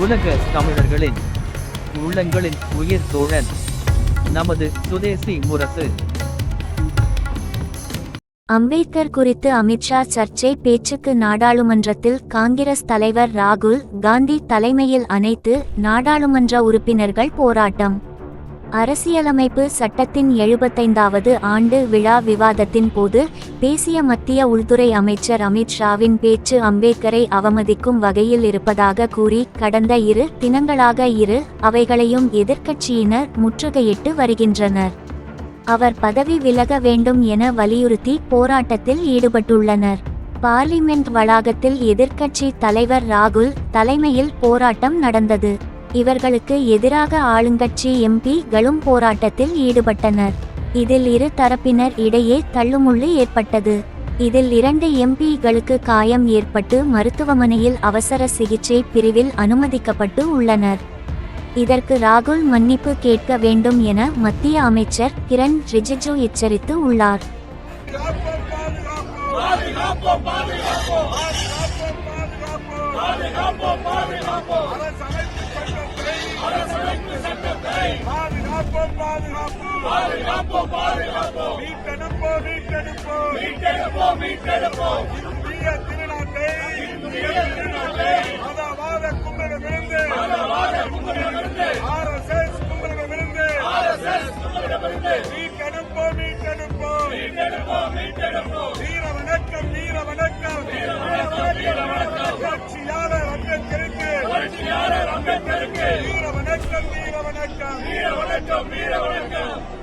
உலக தமிழர்களின் உள்ளங்களின் உயிர் தோழன் நமது சுதேசி முரசு. அம்பேத்கர் குறித்து அமித்ஷா சர்ச்சை பேச்சுக்கு நாடாளுமன்றத்தில் காங்கிரஸ் தலைவர் ராகுல் காந்தி தலைமையில் அனைத்து நாடாளுமன்ற உறுப்பினர்கள் போராட்டம். அரசியலமைப்பு சட்டத்தின் எழுபத்தைந்தாவது ஆண்டு விழா விவாதத்தின் போது பேசிய மத்திய உள்துறை அமைச்சர் அமித்ஷாவின் பேச்சு அம்பேத்கரை அவமதிக்கும் வகையில் இருப்பதாக கூறி கடந்த இரு தினங்களாக இரு அவைகளையும் எதிர்க்கட்சியினர் முற்றுகையிட்டு வருகின்றனர். அவர் பதவி விலக வேண்டும் என வலியுறுத்தி போராட்டத்தில் ஈடுபட்டுள்ளனர். பார்லிமெண்ட் வளாகத்தில் எதிர்க்கட்சி தலைவர் ராகுல் தலைமையில் போராட்டம் நடந்தது. இவர்களுக்கு எதிராக ஆளுங்கட்சி எம்பிகளும் போராட்டத்தில் ஈடுபட்டனர். இதில் இரு தரப்பினர் இடையே தள்ளுமுள்ளு ஏற்பட்டது. இதில் இரண்டு எம்பிகளுக்கு காயம் ஏற்பட்டு மருத்துவமனையில் அவசர சிகிச்சை பிரிவில் அனுமதிக்கப்பட்டு உள்ளனர். இதற்கு ராகுல் மன்னிப்பு கேட்க வேண்டும் என மத்திய அமைச்சர் கிரண் ரிஜிஜு எச்சரித்து உள்ளார். பாதுகாப்போம் பாதுகாப்போம் பாதுகாப்போம் மீட்டெடுப்போம் மீட்டெடுப்போம் மீட்டெடுப்போம் இந்திய திருநாட்டை மதவாத கும்பலிடமிருந்து ஆர்எஸ்எஸ் கும்பலிடமிருந்து மீட்டெடுப்போம் மீட்டெடுப்போம் வீர வணக்கம் வீர வணக்கம் புரட்சியாளர் அம்பேத்கருக்கு வீர வணக்கம் வீர வணக்கம் வீர Mira, Mira,